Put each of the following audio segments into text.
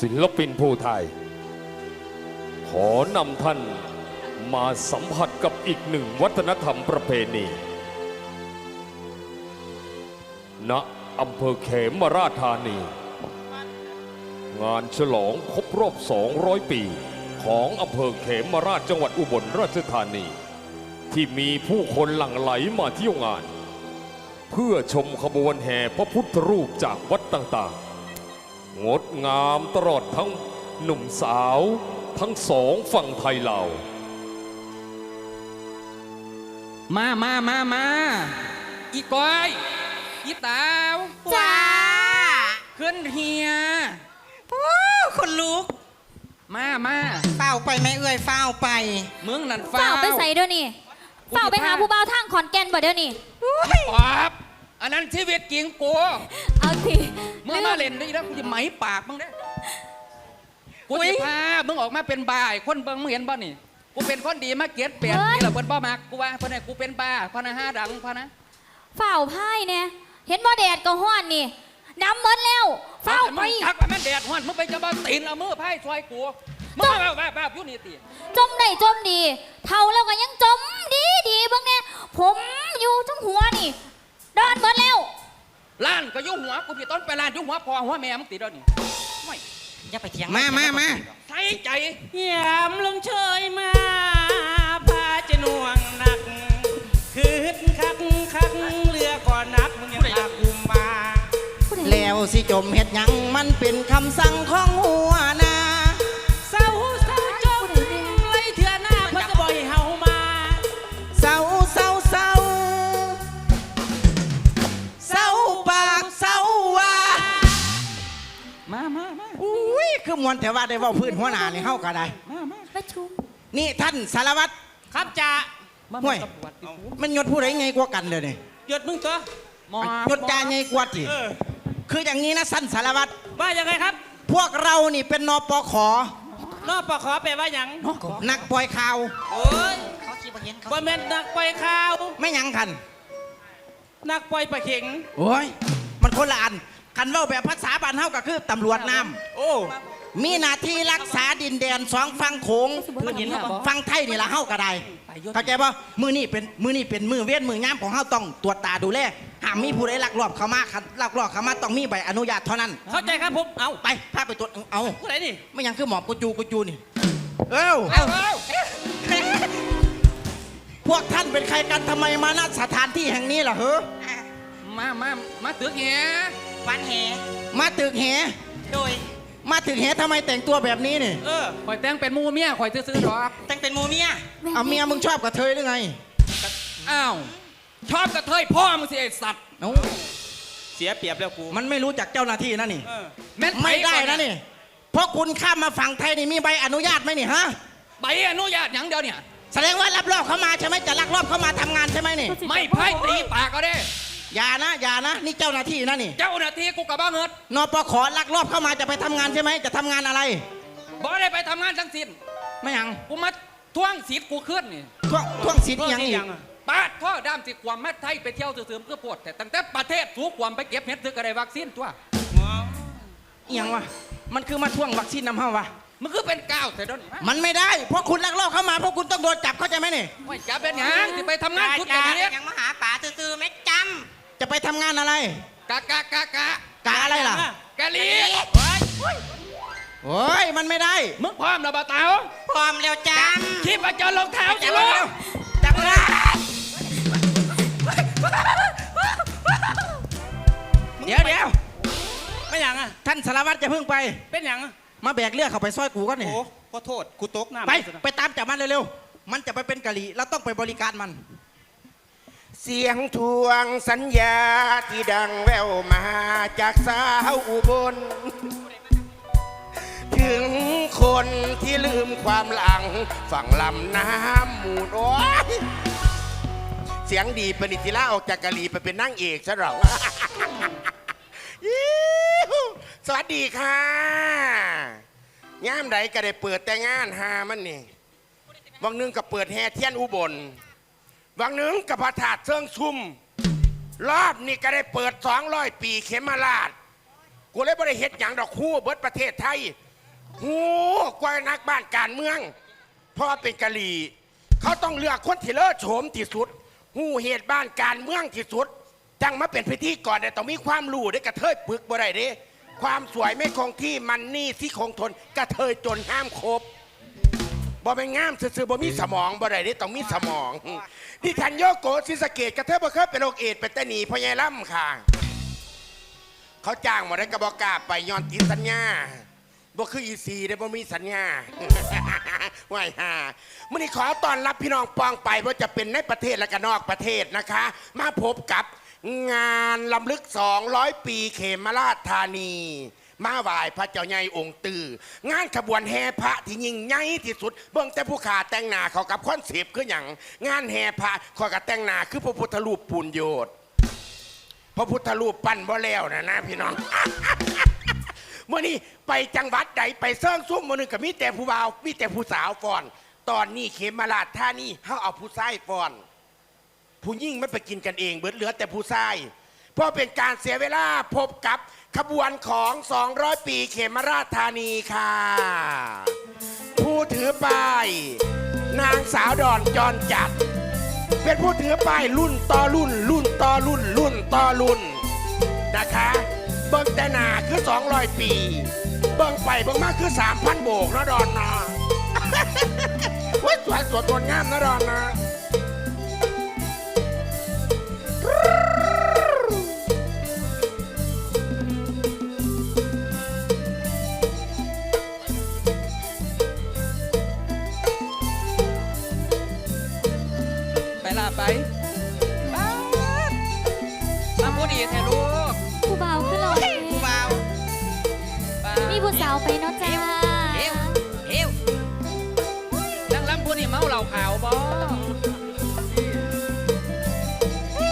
ศิลปินผู้ไทย ขอนำท่านมาสัมผัสกับอีกหนึ่งวัฒนธรรมประเพณี ณอำเภอเขมราชธานี งานฉลองครบรอบ 200 ปี ของอำเภอเขมราชจังหวัดอุบลราชธานี ที่มีผู้คนหลั่งไหลมาเที่ยวงาน เพื่อชมขบวนแห่พระพุทธรูปจากวัดต่างๆ งดงามตลอดทั้งหนุ่มสาวทั้งสองฝั่งไทยลาวมามามามาอีก้อย อีตาวจ้าขึ้นเฮียโอ้คนลุก มามาเฝ้าไปไหมเอ่ยเฝ้าไป มึงนั่นเฝ้าไปใส่เดี๋ยวนี้เฝ้าไปหาผู้บ่าวทางขอนแก่นบ่เดี๋ยวนี้ ป๊อบ อันนั้นชีวิตจริงกูเอาสิมึงมาเล่นได้แล้วกูจะไหมปากมึงได้อกูจะพามึงออกมาเป็นบ้าไอ้คนเบิ่งมึงเห็นบ่นี่กูเป็นคนดีมาเกลียดเปลี่ยนนี่แหละเพิ่นบ่มักกูว่าเพิ่นให้กูเป็นบ้าพะนะห้าดังพะนะเฝ้าไพ่เนี่ยเห็นบ่แดดก็ห้อนนี่ดำเหมือนแล้วเฝ้าไปมึงทักว่าแม่นแดดฮ้อนมึงไปจะมาตีนเอามือไพ่ซอยกูมึงมาบ้าบ้าอยู่นี่ติจมได้จมดี เท่าแล้วก็ยังจมดีดีเบิ่งแน่ผมอยู่ทั้งหัวนี่ ดอนเหมือนแล้วล้านก็อยุ่หัวกูพี่ต้นไปล้านอยุ่หัวพอหัวแม่มึงติดแล้วนี่ไม่อย่าไปเถียงมามามา ใส่ใจ ยามลงเชยมาพาจะหน่วงหนัก คืดคักคักเรือก่อนนักมึงยังพากูมาแล้วสิจมเฮ็ดหยังมันเป็นคำสั่งของหัวหนา คือมวนแต่ว่าได้เว่าพื้นหัวหน้านี่เฮาก็ได้มามาประชุมนี่ท่านสารวัตร ครับจ่าห่วย มันยศผู้ใดไงกว่ากันเลยนี่หยุดมึงตัวหมอยศจาไงกว่าติเออคืออย่างนี้นะสั้นสารวัตร ว่ายังไงครับพวกเรานี่เป็นนปขนอปขอแปลว่าหยังนักปล่อยข่าว โอ้ยบ่แม่นนักปล่อยข่าว ไม่หยังคันนักปล่อยปลาเข็ง โอ้ย มันคนละอันคันเว่าแบบภาษาบ้านเฮาก็คือตำรวจน้ำโอ้ มีหน้าที่รักษาดินแดนสองฝั่งโขงมึงเห็นแล้วบ่ฝั่งไทยนี่ละเฮาก็ได้ไปยศเข้าใจป่ะมือนี่เป็นมือนี่เป็นมือเว้นมือยามของเฮาต้องตรวจตาดูแลห้ามมีผู้ใดลักลอบเข้ามาคันลักลอบเข้ามาต้องมีใบอนุญาตเท่านั้น เข้าใจครับผมเอาไปพาไปตรวจเอาผู้ใดนี่ไม่หยังคือหมอบกูจูกูจูนี่เอ้าเอาเอาพวกท่านเป็นใครกันทำไมมาณสถานที่แห่งนี้ล่ะเฮ้อมามามาตึกเฮียวันแหมาตึกแหโดย มาตึกแหทำไมแต่งตัวแบบนี้นี่เออข่อยแต่งเป็นหมูเมียข่อยซื้อๆดอกแต่งเป็นหมูเมียเอาเมียมึงชอบกับเธอหรือไงอ้าวชอบกระเทยพ่อมึงสิไอ้สัตว์เอ้าเสียเปรียบแล้วกูมันไม่รู้จักเจ้าหน้าที่นะนี่เออแม่นไม่ได้นะนี่เพราะคุณข้ามมาฝั่งไทยนี่มีใบอนุญาตไหมนี่ฮะใบอนุญาตหยังเดียวเนี่ยแสดงว่ารับรอบเข้ามาใช่ไหมจะลักลอบเข้ามาทำงานใช่ไหมนี่ ไม่ไพ่ตีปากก็ได้ อย่านะอย่านะ นี่เจ้าหน้าที่นะนี่เจ้าหน้าที่กูกับบ้าเงินนปขลักลอบเข้ามาจะไปทำงานใช่ไหมจะทำงานอะไรบ่ได้ไปทำงานทั้งสิ้นไม่หยังกูมาทวงสิทธิ์กูขึ้นนี่ท่วงท่วงสิทธิ์อีหยังอีกปาดท่อด้ามสิความแม่ไทยไปเที่ยวเสื่อมเพื่อปวดแต่ตั้งแต่ประเทศสูงความไปเก็บเห็ดซื้อกระไดวัคซีนตัวอีหยังวะมันคือมาท่วงวัคซีนนำเฮาวะมันคือเป็นก้าวแต่โดนมันไม่ได้ เพราะคุณลักลอบเข้ามาเพราะคุณต้องโดนจับเข้าใจไหมนี่ไม่จับเป็นหยังที่ไปทำงานชุดอย่างนี้ยังมาหาป๋าซื่อๆไม่จ จะไปทำงานอะไร กะกะกะกะกะอะไรล่ะ กะลีโอ้ยมันไม่ได้ มึงพร้อมแล้วบ่เต๋าำพร้อมแล้วจคิดว่าจะรองเท้าสิจับลูเร็กวจับเร็วเดี๋ยวเดี๋ยวำไม่หยังอะท่านสารวัตรจะเพิ่งไป เป็นหยังอะมาแบกเลือดเข้าไปซอยกูก็นี่โอ้ขอโทษกูตกน้ำไป ไปตามจับมันเร็วๆ มันจะไปเป็นกะหรี่เราต้องไปบริการมัน เสียงทวงสัญญาที่ดังแววมาจากสาวอุบล ถึงคนที่ลืมความหลัง ฝั่งลำน้ำมูลโอ้ยเสียงดีปณิติล่าออกจากกะหรี่ไปเป็นนั่งเอกซะหรอสวัสดีค่ะงามใดก็ได้เปิดแต่งานหามันนี่วังนึงก็เปิดแห่เทียนอุบล วังหนึ่งกับพระธาตุเชิงชุม รอบนี้ก็ได้เปิด200ปีเขมราช กูเลยบ่ได้เฮ็ดหยังดอกคู่เบิดประเทศไทยโอ้กว่านักบ้านการเมือง เพราะว่าเป็นกะหรี่เขาต้องเลือกคนที่เลิศโฉมที่สุด หูเหตุบ้านการเมืองที่สุด จังมาเป็นพิธีก่อนแต่ต้องมีความรู้ได้กระเทยปึกบ่ได้เด้ความสวยไม่คงที่มันนี่ที่คงทนกระเทยจนห้ามครบ บ่เป็นงามซื่อๆบ่มีสมองบ่ได้เด้ต้องมีสมองดิฉันโยโกะศิสะเกตกระเทยบ่เคยเป็นโรคเอดส์เป็นแตะหนีพ่อใหญ่ล่ำค่ะ เขาจ้างมาได้กระบอกกล้าไปย้อนติดสัญญาบ่คืออีซีได้บ่มีสัญญา ไหวห่ามื่อนี้ขอต้อนรับพี่น้องปองไปว่าจะเป็นในประเทศและก็นอกประเทศนะคะ มาพบกับงานลำลึก 200 ปีเขมราชธานี มาไหว้พระเจ้าใหญ่องค์ตื่องานขบวนแห่พระที่ยิ่งใหญ่ที่สุดเบิ่งแต่ผู้ขาแต่งหน้าเขากับคอนเซปต์คืออย่างงานแห่พระขอยกับแต่งหน้าคือพระพุทธรูปปูนโยดพระพุทธรูปปั้นบ่แล้วนะนะพี่น้อง เมื่อนี้ไปจังหวัดใดไปเซิ่งซุ้มมือนึงก็มีแต่ผู้บ่าวมีแต่ผู้สาวฟอน ตอนนี้เขมราชท่านี่เขาเอาผู้ชายฟอน ผู้ยิ่งไม่ไปกินกันเองเบิดเหลือแต่ผู้ชาย เพราะเป็นการเสียเวลาพบกับขบวนของ 200 ปีเขมราชธานีค่ะ ผู้ถือป้าย นางสาวดอนจอนจัด เป็นผู้ถือป้ายรุ่นต่อรุ่น รุ่นต่อรุ่น รุ่นต่อรุ่นนะคะเบิ้งแต่นาคือ 200 ปี เบิ้งไปเบิ้งมาคือ 3,000 โบกนะดอนนะว้ยสวยสดงดงามนะดอนนะ ผู้สาวไปเนาะจ้าเอวเอวนั่งล้ำพูดนี่เมาเหล่าขาวบ่โอ้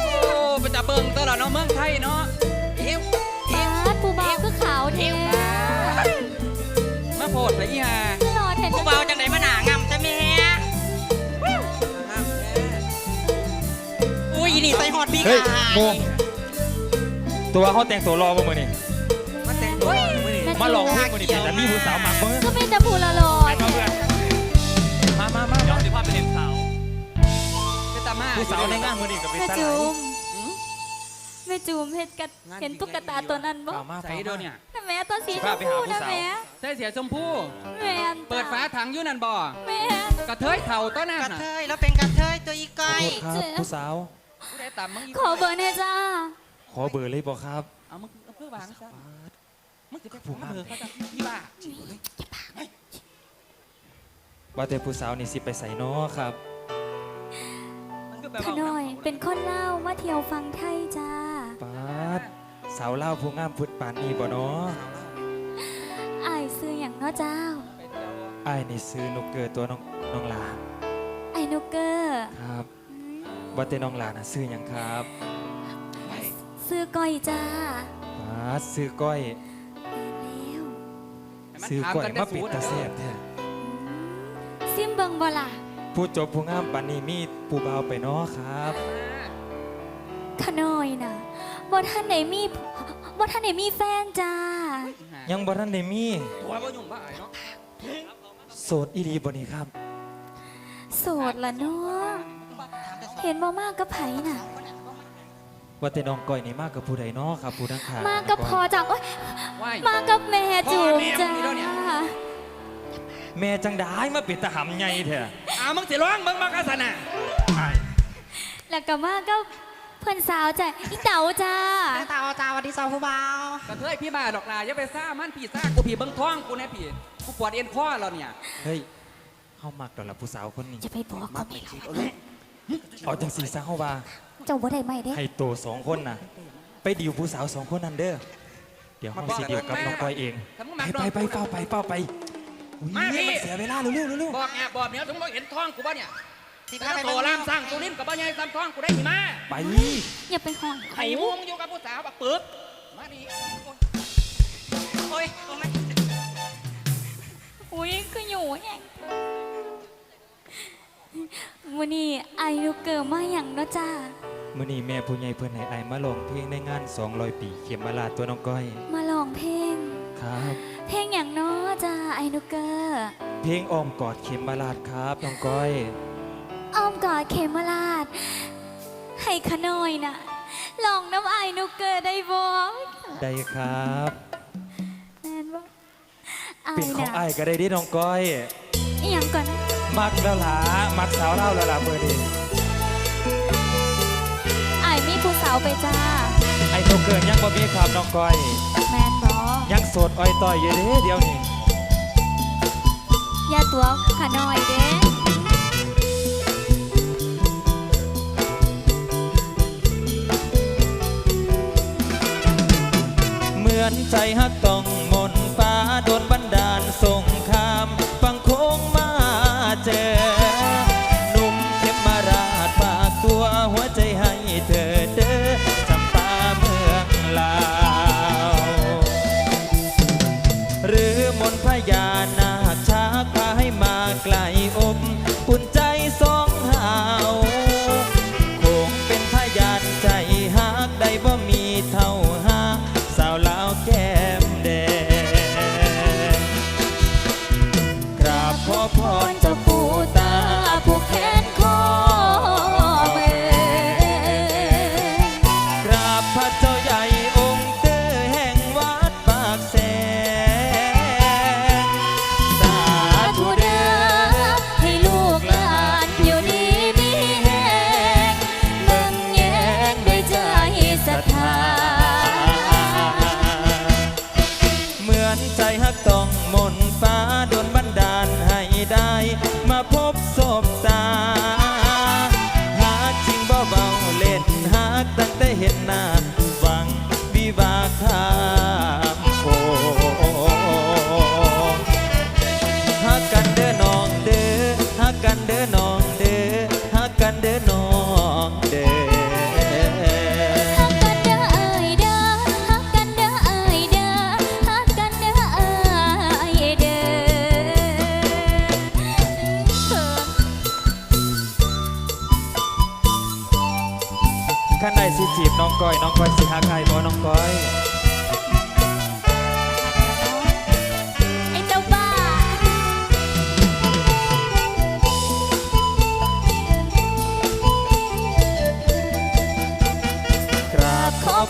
ไปจับเบิ่งตลอดเนาะเมืองไทยเนาะเอวปาดผู้บ่าวคือขาวเทมาโพดไปอีห่าขึ้นรถเห็นผู้บ่าวจังไหนมาหนางำจะแม่อุ้ยอีนี่ใส่ฮอดปีกเฮ้ยหายโมตัวเขาแต่งตัวรอมาเมื่อนี่มาแต่งตัว มื้อนี้มาลองเพลงมื่อนี่แต่มีผู้สาวหมักเมื่อก็มีแต่ผู้ละลอยมาเพื่อนมามามาย้อนสิภาพไปเห็นสาวไปตามมาผู้สาวในงานมื่อนี่กับเป็นแม่สาจูวมแม่จูมเห็นกัดเห็นตุ๊กตาตัวนั้นบ่เอามาใส่เดียวเนี่ยน่ะแม่ตัวสีชพามไปหาพูผู้นะสาวแม่ใส่เสียชมพู่แม่นเปิดฝาถังอยู่นั่นบ่แม่นกระเทยเถ่าต้นนั่นกระน่ะเทยแล้วเป็นกระเทยตัวอีก้อยครับผู้สาวผู้ใดตามมึงอีกขอเบอร์แน่จ้าขอเบอร์เลยบอกครับเอามึงเอาเพื่อวางซะ มึงจะไปผูกเบอร์เขาจะพี่บ้าว่าแต่ผู้สาวนี่สิไปใส่น้อครับ มันก็ไปขน้อย เป็นคนเล่าวมาเที่ยวฟังไทยจ้า ปาดสาวเล่าวผู้งามพุทธปานนี่บ่เนาะอายซื้ออย่างเนาะเจ้า อ้ายนี่ซื้อนกเกิดตัวน้องน้องหลาไอ้นุกเกอร์ครับว่าแต่น้องหลาน่ะซื้อหยังครับซื้อก้อยจ้าปาดซื้อก้อยแล้ว ซื้อก้อยมาปิดตาแซ่บแท้ซิมเบิงบ่ล่ะผู้จบผู้งามปานนี้มีผู้บ่าวไปเนาะครับขน้อยน่ะบ่ท่านไหนมีบ่ท่านไหนมีแฟนจ้า ยังบ่ทันได้มีตัวบ่ยุ่งบ้าไอ้เนาะโสดอีดีบ่นี่ครับ โสดละเนาะเห็นบ่มากกับไผน่ะว่าแต่น้องก้อยนี่มากกับผู้ใดเนาะครับผู้ทั้งขามากับพอจังโอ๊ย ว่าย มากับแม่จูมจ้าแม่จังได้มาเป็นตาหำใหญ่แท้เอามึงสิร้องมึงมากระสนะแล้วก็มากับเพื่อนสาวจ้ะอีเต๋าจ้าตาจ้าวันที่สองผู้บ่าวกระเทยพี่บ้าดอกลาอย่าไปซ่ามันพี่ซ่ากูพี่เบิ่งท้องกูแน่พี่กูปวดเอ็นข้อแล้วเนี่ยเฮ้ยเฮามักดอกละผู้สาวคนนี้จะไปบอกก็ไม่รู้เอาจังสีซะเฮาว่าเจ้าบ่ได้ไหมเด้ให้โตสองคนน่ะ ไปดิวผู้สาวสองคนนั้นเด้อ เดี๋ยวเฮาสิเดียวกับน้องก้อยเองไปไปไปเฝ้าไปเฝ้าไปอุ๊ยมันเสียเวลาเร็วๆเร็วบอกแอบบอกเนี้ยถึงบอกเห็นท้องกูป่ะเนี่ยที่ถ้าโตล่ามสร้างตัวนิ่มกับบ้านใหญ่ซ้ำท้องกูได้หิมะๆไปอย่าไปห้องไข่มุงอยู่กับผู้สาวบักปึกมาดิโอ้ยโอ้ยอุ้ยคืออยู่แฮงวันนี้อายุเกิดมาอย่างเนาะจ้า มื้อนี้แม่ผู้ใหญ่เพิ่นให้อายมาร้องเพลงในงาน200ปีเข็มมาลาดตัวน้องก้อยมาลองเพลง ครับ เพลงอย่างเนาะจ้าไอไอ้นุกเกอร์เพลงอ้อมกอดเข็มมาลาดครับน้องก้อย อ้อมกอดเขมราช ให้ขน้อยนะลองน้ำไอ้นุกเกอร์ได้บ่ได้ครับแม่นบ่ไอ้เป็นของนะไอ้ายก็ได้เดิน้องก้อยอีหยังก่อนนะ มักแล้วล่ะมักสาวเล่าแล้วล่ะเบอร์นี้าวไปจ้า ไอ้โตเกินยังบ่มีครับน้องก้อย แม่นบ่ยังโสดอ้อยต่อยอยู่เด้เดี๋ยวนี้อย่าตัวขน้อยเด้เหมือนใจฮักต้องมนต์ฟ้าโดนบันดา พบ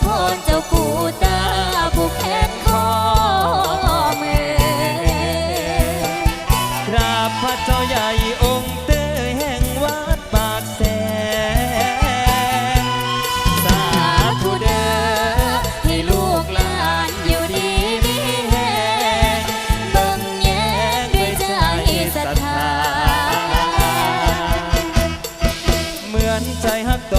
พรเจ้ากูตาผู้แขนคอมือกราบพระเจ้าใหญ่องค์เตยแห่งวัดปากแสนสาธุเด้อให้ลูกหลานอยู่ดีมีแหงเบิ่งแยงด้วยใจศรัทธาเหมือนใจฮักต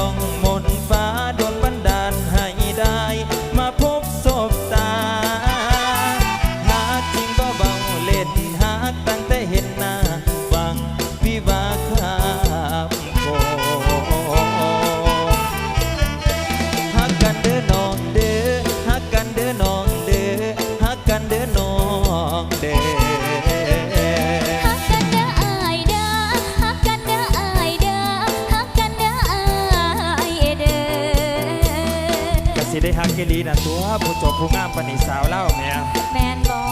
ดีนะตัวผู้จบผู้งามปนิสาวเล่าเมียแมนบอ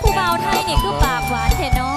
ผู้เบาไทยนี่คือปากหวานเท้เนอะ